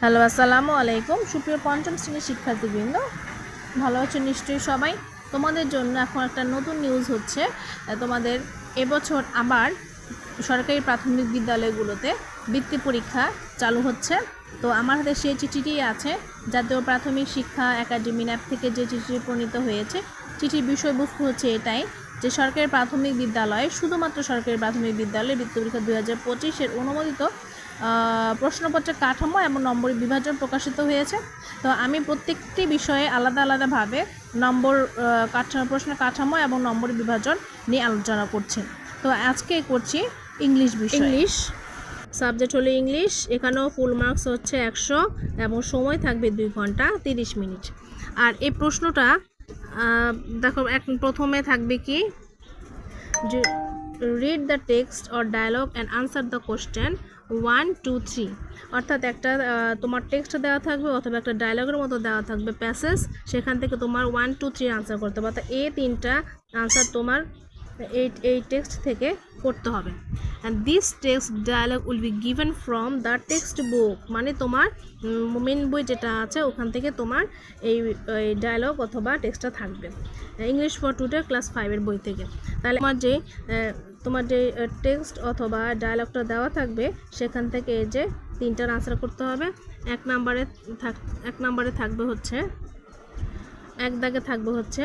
Hello, আসসালামু আলাইকুম। সুপ্রিয় পঞ্চম শ্রেণির শিক্ষার্থীবৃন্দ, ভালো আছো নিশ্চয়ই সবাই? তোমাদের জন্য এখন একটা নতুন নিউজ হচ্ছে। তোমাদের এবছর আবার সরকারি প্রাথমিক বিদ্যালয়গুলোতে বৃত্তি পরীক্ষা চালু হচ্ছে। তো আমার হাতে সেই চিঠিটি আছে, জাতীয় প্রাথমিক শিক্ষা একাডেমি ন্যাপ থেকে যে চিঠিটি প্রণীত হয়েছে। চিঠির বিষয়বস্তু হচ্ছে এটাই যে সরকারি প্রাথমিক বিদ্যালয়ে, শুধুমাত্র সরকারি প্রাথমিক বিদ্যালয়ে বৃত্তি পরীক্ষা দুই হাজার পঁচিশের অনুমোদিত প্রশ্নপত্রের কাঠামো এবং নম্বর বিভাজন প্রকাশিত হয়েছে। তো আমি প্রত্যেকটি বিষয়ে আলাদা আলাদাভাবে নম্বর কাঠামো প্রশ্ন কাঠামো এবং নম্বর বিভাজন নিয়ে আলোচনা করছি। তো আজকে করছি ইংলিশ বিষয়। ইংলিশ। সাবজেক্ট হলো ইংলিশ, এখানেও ফুল মার্কস হচ্ছে একশো এবং সময় থাকবে দুই ঘণ্টা তিরিশ মিনিট। আর এই প্রশ্নটা দেখো, এক প্রথমে থাকবে কি? Read the text or dialogue and answer the question one two three অর্থাৎ একটা তোমার টেক্সট দেওয়া থাকবে অথবা একটা ডায়লগের মতো দেওয়া থাকবে প্যাসেজ সেখান থেকে তোমার ওয়ান টু থ্রি আনসার করতে হবে। অর্থাৎ এই তিনটা আনসার তোমার এই এই টেক্সট থেকে করতে হবে। And this text dialogue will be given from the text book মানে তোমার মেন বই যেটা আছে, ওখান থেকে তোমার এই এই ডায়লগ অথবা টেক্সটটা থাকবে। ইংলিশ ফর টুডে ক্লাস ফাইভের বই থেকে। তাহলে আমার যে তোমার যে টেক্সট অথবা ডায়লগটা দেওয়া থাকবে, সেখান থেকে এই যে তিনটার আনসার করতে হবে। এক নাম্বারে থাক, এক নাম্বারে থাকবে হচ্ছে, এক দাগে থাকবে হচ্ছে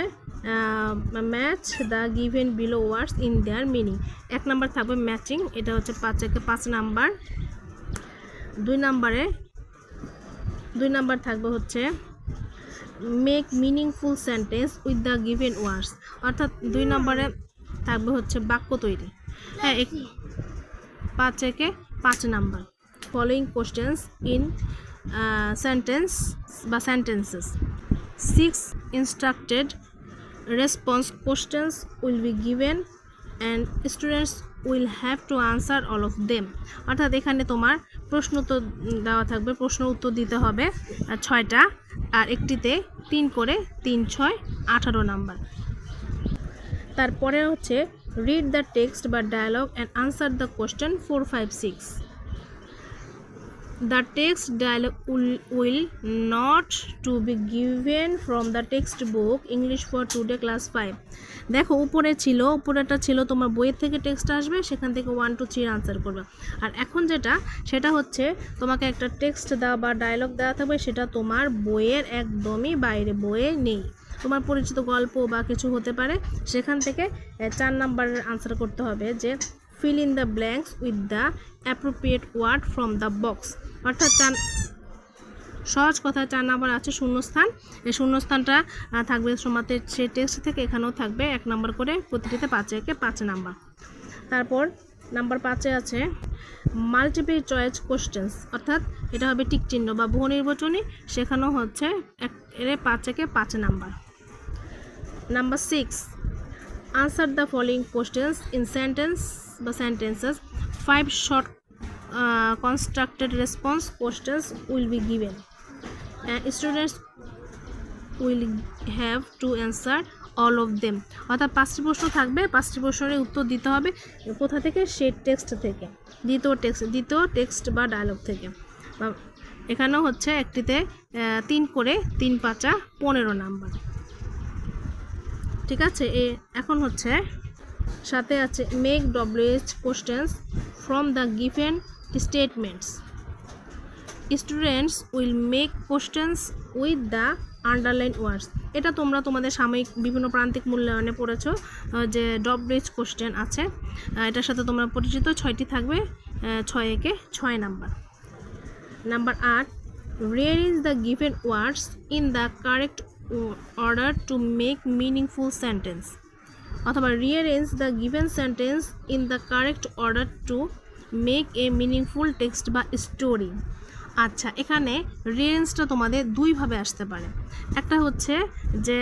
match the given below words in their meaning এক নাম্বার থাকবে ম্যাচিং এটা হচ্ছে পাঁচ একে পাঁচ নাম্বার দুই নাম্বারে, দুই নাম্বার থাকবে হচ্ছে make meaningful sentence with the given words অর্থাৎ দুই নম্বরে থাকবে হচ্ছে বাক্য তৈরি। হ্যাঁ এক পাঁচ একে পাঁচ number following questions in sentence বা sentences six instructed response questions will be given and students will have to answer all of them অর্থাৎ এখানে তোমার প্রশ্ন তো দেওয়া থাকবে, প্রশ্ন উত্তর দিতে হবে ছয়টা, আর একটিতে তিন করে তিন, ছয়, আঠারো নাম্বার। তারপরে হচ্ছে রিড দ্য টেক্সট বা dialogue and answer the question four five six the text dialogue will, will not to be given from the textbook english for today class 5 দেখো উপরে ছিল উপরেটা ছিল তোমার বইয়ের থেকে টেক্সট আসবে সেখান থেকে ওয়ান টু থ্রির আনসার করবে। আর এখন যেটা সেটা হচ্ছে তোমাকে একটা টেক্সট দেওয়া বা ডায়লগ দেওয়া থাকবে সেটা তোমার বইয়ের একদমই বাইরে বইয়ে নেই। তোমার পরিচিত গল্প বা কিছু হতে পারে সেখান থেকে চার নাম্বারের আনসার করতে হবে যে fill in the blanks with the appropriate word from the box অর্থাৎ চার সহজ কথা চার নাম্বার আছে শূন্যস্থান। এই শূন্যস্থানটা থাকবে সমাতে সে টেক্সট থেকে এখানেও থাকবে এক নাম্বার করে প্রতিটিতে পাঁচে একে পাঁচ নাম্বার। তারপর নাম্বার পাঁচে আছে মাল্টিপল চয়েস কোশ্চেন্স অর্থাৎ এটা হবে টিক চিহ্ন বা বহু নির্বাচনী সেখানেও হচ্ছে এক এর পাঁচ একে পাঁচ number. Number six answer the following questions in sentence বা sentences five uh, constructed response questions will be given. And students will have to answer all of them. অর্থাৎ পাঁচটি প্রশ্ন থাকবে, পাঁচটি প্রশ্নের উত্তর দিতে হবে কোথা থেকে? সেই টেক্সট থেকে। দ্বিতীয় টেক্সট দ্বিতীয় টেক্সট বা ডায়লগ থেকে। এখানেও হচ্ছে একটিতে তিন করে, তিন পাঁচা, পনেরো নাম্বার। ঠিক আছে? এ, এখন হচ্ছে সাথে আছে make WH questions from the given statements students will make questions with the underline words এটা তোমরা তোমাদের সাময়িক বিভিন্ন প্রান্তিক মূল্যায়নে পড়েছো যে ডব্লিউএইচ কোশ্চেন আছে। এটার সাথে তোমরা পরিচিত, ছয়টি থাকবে ছয় একে ছয় নাম্বার। নাম্বার আট rearrange the given words in the correct o- order to make meaningful sentence? অথবা rearrange the given sentence in the correct order to make a meaningful text বা স্টোরি আচ্ছা এখানে রেঞ্জটা তোমাদের দুইভাবে আসতে পারে। একটা হচ্ছে যে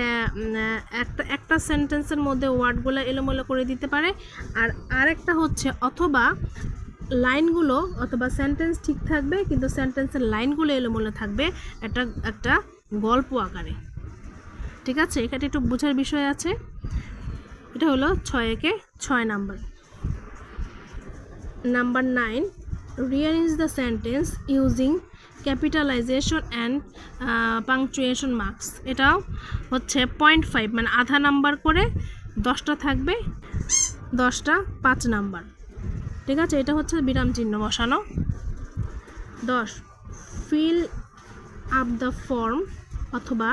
একটা একটা সেন্টেন্সের মধ্যে ওয়ার্ডগুলো এলোমেলো করে দিতে পারে, আর আরেকটা হচ্ছে অথবা লাইনগুলো, অথবা সেন্টেন্স ঠিক থাকবে, কিন্তু সেন্টেন্সের লাইনগুলো এলোমেলো থাকবে একটা একটা গল্প আকারে। ঠিক আছে? এখানে একটু বোঝার বিষয় আছে। এটা হলো ছয় একে ছয় number. Number nine rearrange the sentence using capitalization and punctuation marks এটাও হচ্ছে পয়েন্ট ফাইভ মানে আধা নাম্বার করে দশটা থাকবে দশটা পাঁচ নাম্বার ঠিক আছে? এটা হচ্ছে বিরাম চিহ্ন বসানো। দশ ফিল আপ দ্য ফর্ম অথবা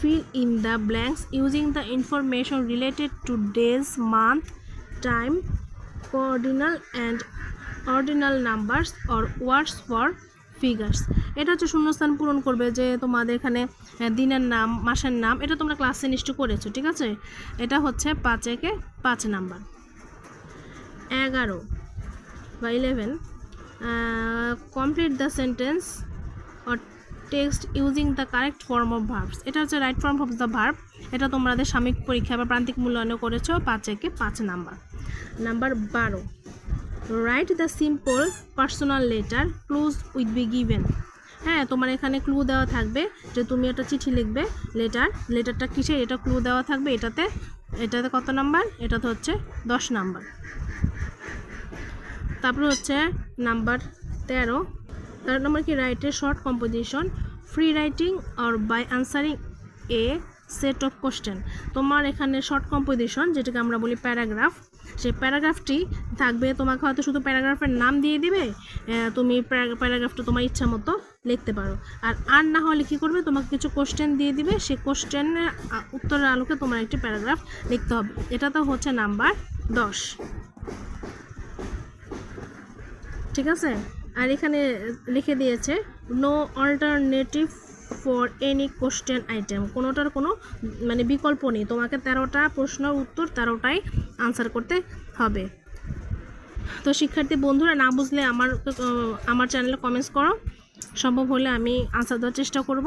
fill in the blanks using the information related to days, month, time, coordinal and ordinal numbers or words for figures এটা হচ্ছে শূন্যস্থান পূরণ করবে যে তোমাদের এখানে দিনের নাম, মাসের নাম, এটা তোমরা ক্লাসে নিশ্চয় করেছ, ঠিক আছে? এটা হচ্ছে পাঁচ একে পাঁচ নাম্বার। এগারো বা eleven complete the sentence or text using the correct form of verbs এটা হচ্ছে right form of the verb এটা তোমাদের সাময়িক পরীক্ষা বা প্রান্তিক মূল্যায়নও করেছ, পাঁচ একে পাঁচ নাম্বার। নাম্বার বারো। Write the simple personal letter close with be given হ্যাঁ তোমার এখানে ক্লু দেওয়া থাকবে যে তুমি একটা চিঠি লিখবে লেটার লেটারটা কিসের এটা ক্লু দেওয়া থাকবে, এটাতে এটাতে কত নাম্বার এটাতে হচ্ছে দশ নাম্বার তারপরে হচ্ছে নাম্বার তেরো। তেরো নম্বর কি? রাইটের short composition free writing R by answering a set of question তোমার এখানে শর্ট কম্পোজিশন যেটাকে আমরা বলি প্যারাগ্রাফ সেই প্যারাগ্রাফটি থাকবে, তোমাকে হয়তো শুধু প্যারাগ্রাফের নাম দিয়ে দিবে তুমি প্যারা- প্যারাগ্রাফটা তোমার ইচ্ছা মতো লিখতে পারো। আর আর না হলে কী করবে, তোমাকে কিছু কোশ্চেন দিয়ে দিবে, সেই কোশ্চেনের উত্তরের আলোকে তোমার একটি প্যারাগ্রাফ লিখতে হবে। এটা তো হচ্ছে নাম্বার দশ। ঠিক আছে? আর এখানে লিখে দিয়েছে no alternative for any question item কোনোটার কোনো মানে বিকল্প নেই। তোমাকে তেরোটা প্রশ্নের উত্তর তেরোটাই আনসার করতে হবে। তো শিক্ষার্থী বন্ধুরা, না বুঝলে আমার আমার চ্যানেলে কমেন্টস করো। সম্ভব হলে আমি আনসার দেওয়ার চেষ্টা করব।